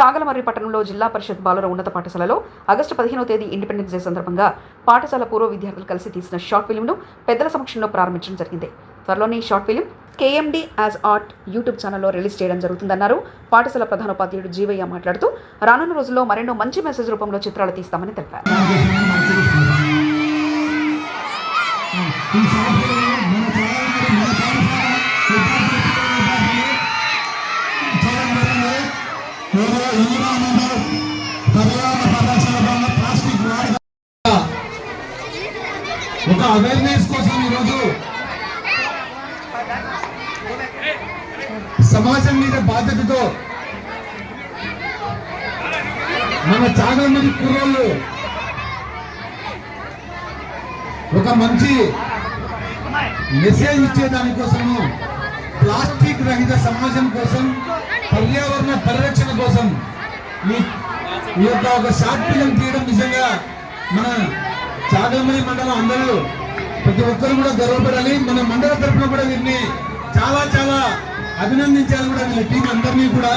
చాగలమర్రి పట్టణంలో జిల్లా పరిషత్ బాలుర ఉన్నత పాఠశాలలో ఆగస్టు పదిహేనవ తేదీ ఇండిపెండెన్స్ డే సందర్భంగా పాఠశాల పూర్వ విద్యార్థులు కలిసి తీసిన షార్ట్ ఫిల్మ్ను పెద్దల సమక్షంలో ప్రారంభించడం జరిగింది. త్వరలోనే ఈ short film KMD as art YouTube ఛానల్లో రిలీజ్ చేయడం జరుగుతుందన్నారు. పాఠశాల ప్రధానోపాధ్యాయుడు జీవయ్య మాట్లాడుతూ రానున్న రోజుల్లో మరెన్నో మంచి మెసేజ్ రూపంలో చిత్రాలు తీస్తామని తెలిపారు. ఒక అవేర్నెస్ కోసం ఈరోజు సమాజం మీద బాధ్యతతో మన చాలా మంది కుర్రోళ్ళు ఒక మంచి మెసేజ్ ఇచ్చేదానికోసము ప్లాస్టిక్ రహిత సమాజం కోసం పర్యావరణ పరిరక్షణ కోసం ఈ ఈ యొక్క ఒక షార్ట్ ఫిలిం తీయడం నిజంగా మన చాగలమణి మండలం అందరూ ప్రతి ఒక్కరు కూడా గర్వపడాలి. మన మండల తరఫున కూడా వీరిని చాలా చాలా అభినందించాలి కూడా వీళ్ళ టీం అందరినీ కూడా.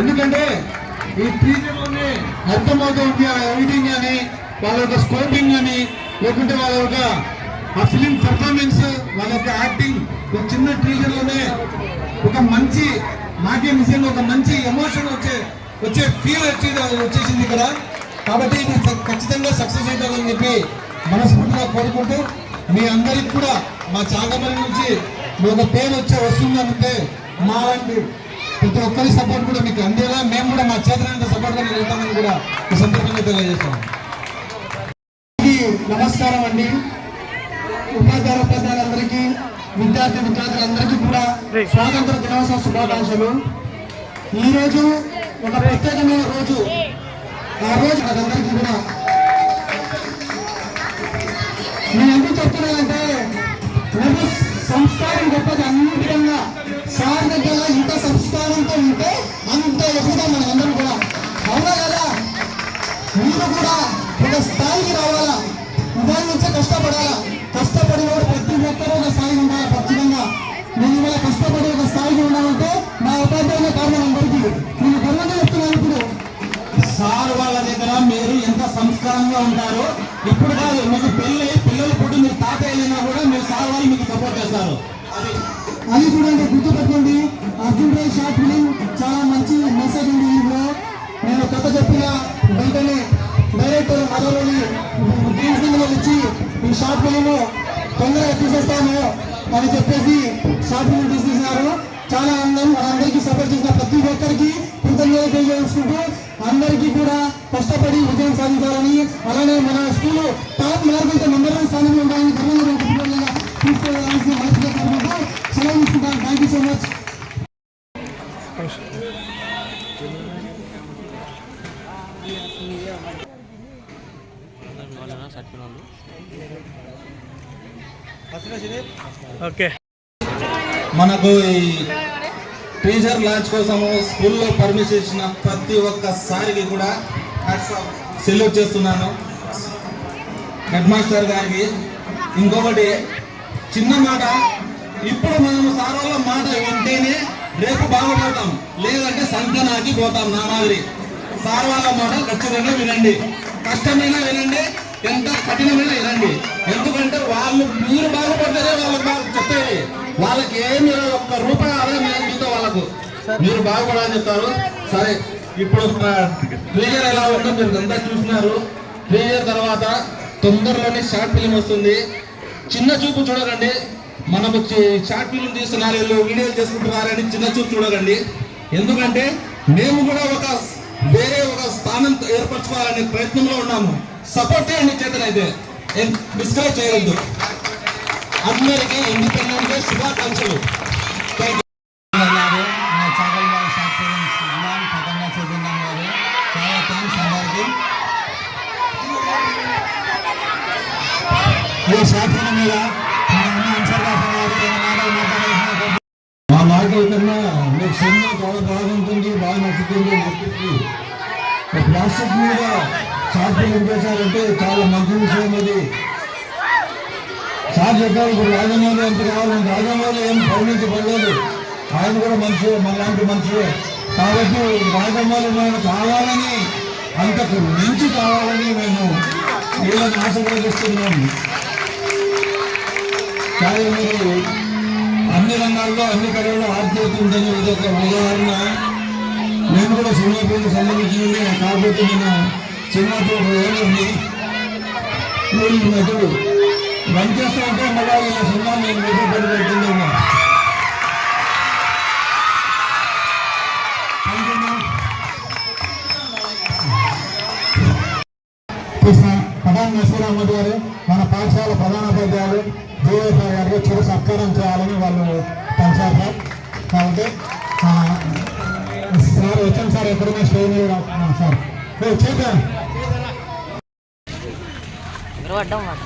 ఎందుకంటే ఈ టీచర్లోనే అర్థమవుతుంది ఆ ఎడిటింగ్ కానీ వాళ్ళ యొక్క స్కోపింగ్ కానీ లేకుంటే వాళ్ళ యొక్క ఆ ఫిలిం పర్ఫార్మెన్స్ వాళ్ళ యొక్క యాక్టింగ్ ఒక చిన్న టీచర్లోనే ఒక మంచి నాకే నిజంగా ఒక మంచి ఎమోషన్ వచ్చే వచ్చే ఫీల్ వచ్చేది వచ్చేసింది ఇక్కడ. కాబట్టి ఇది ఖచ్చితంగా సక్సెస్ అవుతుందని చెప్పి మనస్ఫూర్తిగా కోరుకుంటూ మీ అందరికి కూడా మా చాగమని నుంచి మీ ఒక పేరు వచ్చే వస్తుందంటే మా లాంటి ప్రతి ఒక్కరి సపోర్ట్ కూడా మీకు అందేలా మేము కూడా మా చేతనంత సపోర్ట్గా వెళ్తామని కూడా ఈ సందర్భంగా తెలియజేస్తాం. నమస్కారం అండి. ఉపాధ్యాయ ఉపాధ్యాయులందరికీ విద్యార్థి విద్యార్థులందరికీ కూడా స్వాతంత్ర దినోత్సవ శుభాకాంక్షలు. ఈరోజు ఒక ప్రత్యేకమైన రోజు. ఆ రోజు అదందరికీ కూడా. నేను ఎందుకు చెప్తున్నానంటే రేపు సంస్కారం గొప్పది అన్ని విధంగా. సార్ దగ్గర ఇంత సంస్కారంతో ఉంటే అంత ఎక్కువ మనం అందరం కూడా. అవునా కదా? మీరు కూడా ఒక స్థాయికి రావాలా? దాని నుంచే కష్టపడాలా? కష్టపడి వాడు ప్రతి ఒక్కరూ ఒక స్థాయి ఉండాలి ఖచ్చితంగా? నేను ఇవాళ కష్టపడి ఒక స్థాయికి ఉండాలంటే నా ఉపాధ్యాయుల కారణం అందరికీ. నేను గర్వంగా చెప్తున్నాను. సార్ వాళ్ళ దగ్గర మీరు ఎంత సంస్కారంగా ఉంటారో ఇప్పుడు కాదు మీకు పెళ్ళి పిల్లలు పుట్టి మీరు తాతయ్యలైనా కూడా మీరు సార్ వాళ్ళు మీకు సపోర్ట్ చేస్తారు. అది. చూడండి గుర్తుపెట్టుకోండి. అర్జున్ రాయ్ షార్ట్ ఫిలిం చాలా మంచి మెసేజ్ ఉంది ఇందులో. నేను కథ చెప్పిన వెంటనే డైరెక్టర్ మదర్ని గ్రీన్ సిగ్నల్ ఇచ్చి ఈ షార్ట్ ఫిలిం తొందరగా తీసేస్తాను అని చెప్పేసి షార్ట్ ఫిలిం తీసేసినారు. చాలా అందం అందరికీ సపోర్ట్ చేసిన ప్రతి ఒక్కరికి కృతజ్ఞత తెలియజేసుకుంటూ అందరికీ కూడా కష్టపడి విజయం సాధించాలని అలానే మన స్కూల్ టాప్ మార్కులతో నెంబర్ వన్ స్థానంలో ఉండాలని గర్వంగా కుటుంబంగా తీసుకెళ్ళాల్సిన మనసుగా కోరుకుంటూ సెలవు తీసుకుంటాను. థ్యాంక్ యూ సో మచ్ మనకు టీచర్ లాంచ్ కోసము స్కూల్లో పర్మిషన్ ఇచ్చిన ప్రతి ఒక్కసారికి కూడా సెల్యూట్ చేస్తున్నాను. హెడ్ మాస్టర్ గారికి. ఇంకొకటి చిన్న మాట. ఇప్పుడు మనం సార్ వాళ్ళ మాట వింటేనే రేపు బాగుపడతాం. లేదంటే సంకనాకి పోతాం నా మాదిరి. సార్ వాళ్ళ మాట ఖచ్చితంగా వినండి. కష్టమైనా వినండి. ఎంత కఠినమైనా వినండి. ఎందుకంటే వాళ్ళు మీరు బాగుపడితేనే వాళ్ళకి బాగా చెప్పేది వాళ్ళకి ఏమి మీరు మీరు బాగుపడాలని చెప్తారు. సరే ఇప్పుడు ట్రీజర్ ఎలా ఉందో మీరు అంతా చూసినారు. ట్రీజర్ తర్వాత తొందరలోనే షార్ట్ ఫిలిం వస్తుంది. చిన్న చూపు చూడకండి. మనము వచ్చి షార్ట్ ఫిలిం తీస్తున్నారు వీళ్ళు వీడియోలు చేసుకుంటున్నారని చిన్న చూపు చూడకండి. ఎందుకంటే మేము కూడా ఒక వేరే ఒక స్థానం ఏర్పరచుకోవాలనే ప్రయత్నంలో ఉన్నాము. సపోర్ట్ చేయండి చేతనైతే డిస్కరేజ్ చేయొద్దు అందరికీ ఇండిపెండెంట్ డే శుభాకాంక్షలు. ఈ శాసనం మీద మా అన్న మాటలు మాట్లాడాల్సిన కన్నా మీకు సినిమా చాలా బాగుంటుంది బాగా నచ్చుతుంది అని ప్లాస్టిక్ మీద షార్ట్ చేశారంటే చాలా మంచి విషయం అది. సార్ చెప్పారు ఇప్పుడు రాజమౌళి ఎంత కావాలంటే రాజమౌళి ఏం పరిమితి పడలేదు ఆయన కూడా మనిషి మనలాంటి మనిషి కాబట్టి రాజమౌళి మనం కావాలని అంతకు మించి కావాలని మేము వీళ్ళని ఆశీర్వదిస్తున్నాము కానీ మీరు అన్ని రంగాల్లో అన్ని కళల్లో ఆర్థిక ఉందని ఇది ఒక ఉదాహరణ. నేను కూడా సినిమా ఫీల్డ్ సంబంధించింది కాకపోతే నేను సినిమా ఫీల్డ్ ఓనర్ని నటుడు రన్ చేస్తూ ఉంటే మళ్ళీ వీళ్ళ సినిమా నేను మీద పడి పెట్టిందేమో కృష్ణ పఠాన్ నసీర్ గారు మన పాఠశాల ప్రధానోపాధ్యాయులు జేఎఫ్ఐ గారికి చిరు సత్కారం చేయాలని వాళ్ళు కలిసారు సార్ కాబట్టి సార్ వచ్చాను సార్ ఎప్పుడైనా స్టేజ్ మీద సార్. ఏ, చేద్దాం మన